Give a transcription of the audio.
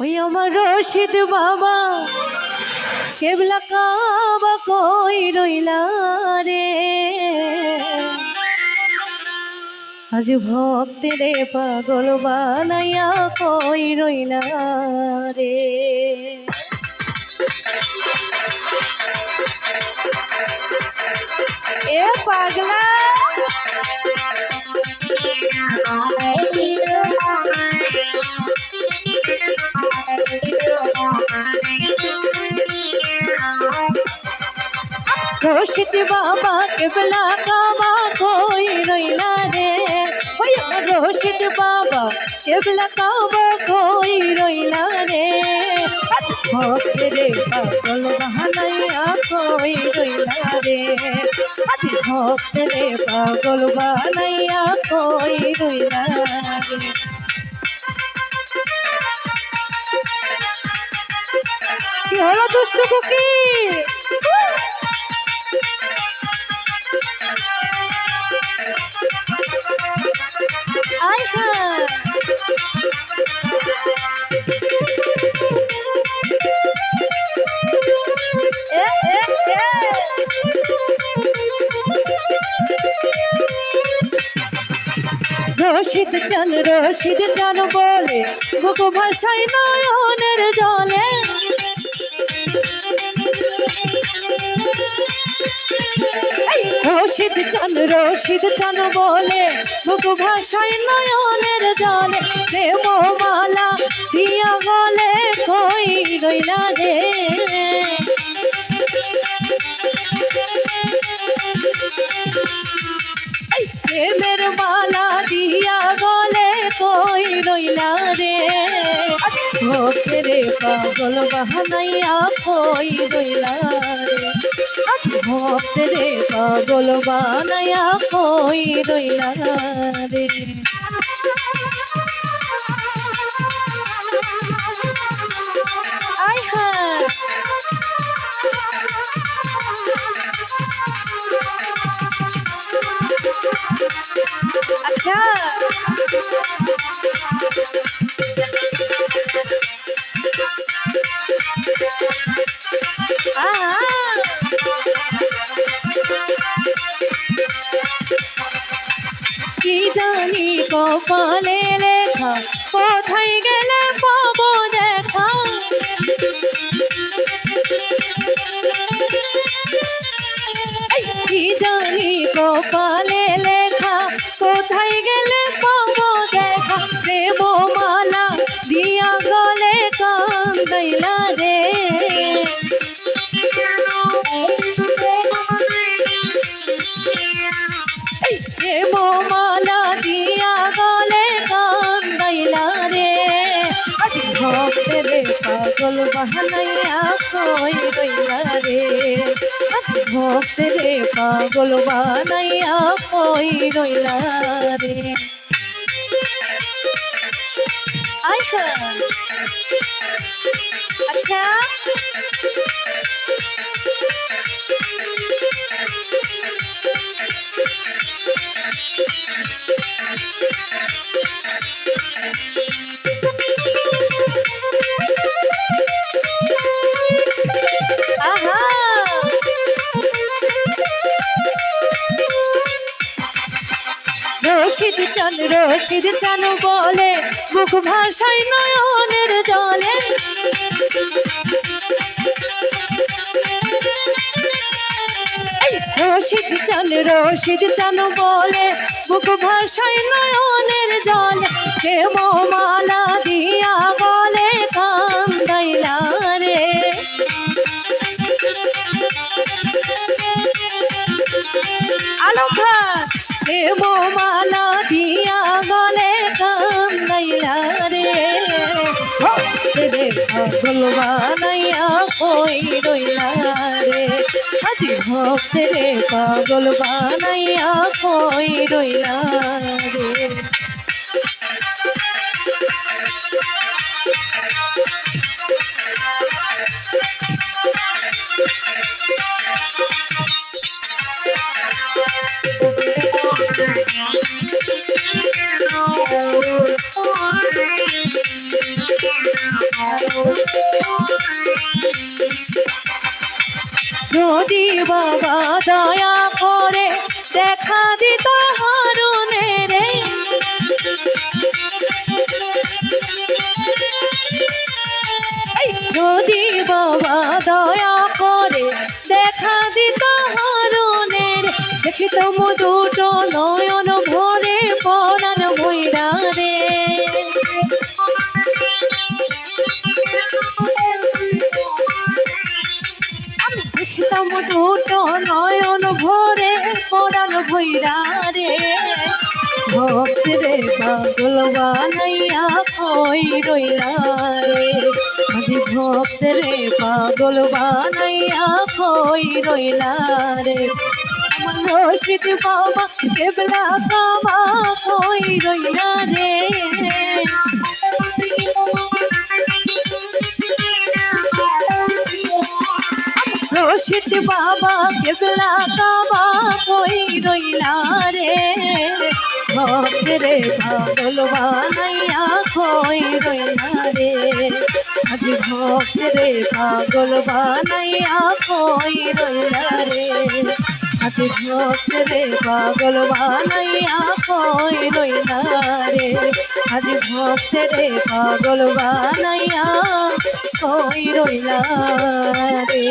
ওই আমার রশিদ বাবা, কেবলা কাবা কই রইলা রে? আজ ভক্তের পাগল বানাইয়া কই রইলা রে? এ পাগলা! রশিদ বাবা কেবলা কাবা কই রইলা রে। ওই আমার বাবা কেবলা কাবা কই রইলা রে। ভক্ত রে পাগল বাহানাইয়া কই রইলা রে। আদি রে পাগল বানাইয়া কই রইলা রে। কি হলো দুষ্ট কুকি? রশিদ চান রশিদ চান বলে বুক ভাষায় নয়নের জলে। রশিদ চান রশিদ চান বলে বুক ভাষায় নয়নের জলে। প্রেম মালা দিয়া গলে কই রইলা রে? প্রেমের মালা দিয়া গলে কই রইলা রে? ভক্ত রে পাগল বাহানাইয়া কই রইলা ভক্ত রে পাগল বানাইয়া কই রইলা রে। জানি কপালে লেখা। কোথায় গেলে পাবো রইলা রে ভক্ত রে পাগল বানাইয়া কই রইলা রে। আচ্ছা। আচ্ছা। রশিদ চান রশিদ চান বলে, মুখ ভাষায় নয়নের জলে। রশিদ চান রশিদ চান বলে, মুখ ভাষায় নয়নের জলে। প্রেম মালা দিয়া বলে, কান্দাইলা রে। আলম ভাই প্রেম মালা দিয়া গলে কান্দাইলা রে। পাগল বানাইয়া কই রইলা রে। আজি ভক্ত রে পাগল বানাইয়া কই রইলা রে। বাবা দয়া করে দেখা দিত হারুনে রে যদি বাবা দয়া করে দেখা দিত হারুনে রে দুটো নয়ন দেখিতাম দুটো নয়ন ভরে পরাণ ভৈরা রে। ভক্ত রে পাগল বানাইয়া কই রইলা রে। আজি ভক্ত রে পাগল বানাইয়া কই রইলা রে। আমার বাবা কেবলা কাবা কই রইলা রে। রশিদ বাবা, কেবলা কাবা কই রইলা রে। ভক্ত রে পাগল বানাইয়া কই রইলা রে। আজি ভক্ত রে পাগল বানাইয়া কই রইলা রে। আজ ভক্তরে পাগল বানাইয়া কই রইলা রে। আজ ভক্তরে পাগল বানাইয়া কই রইলা রে।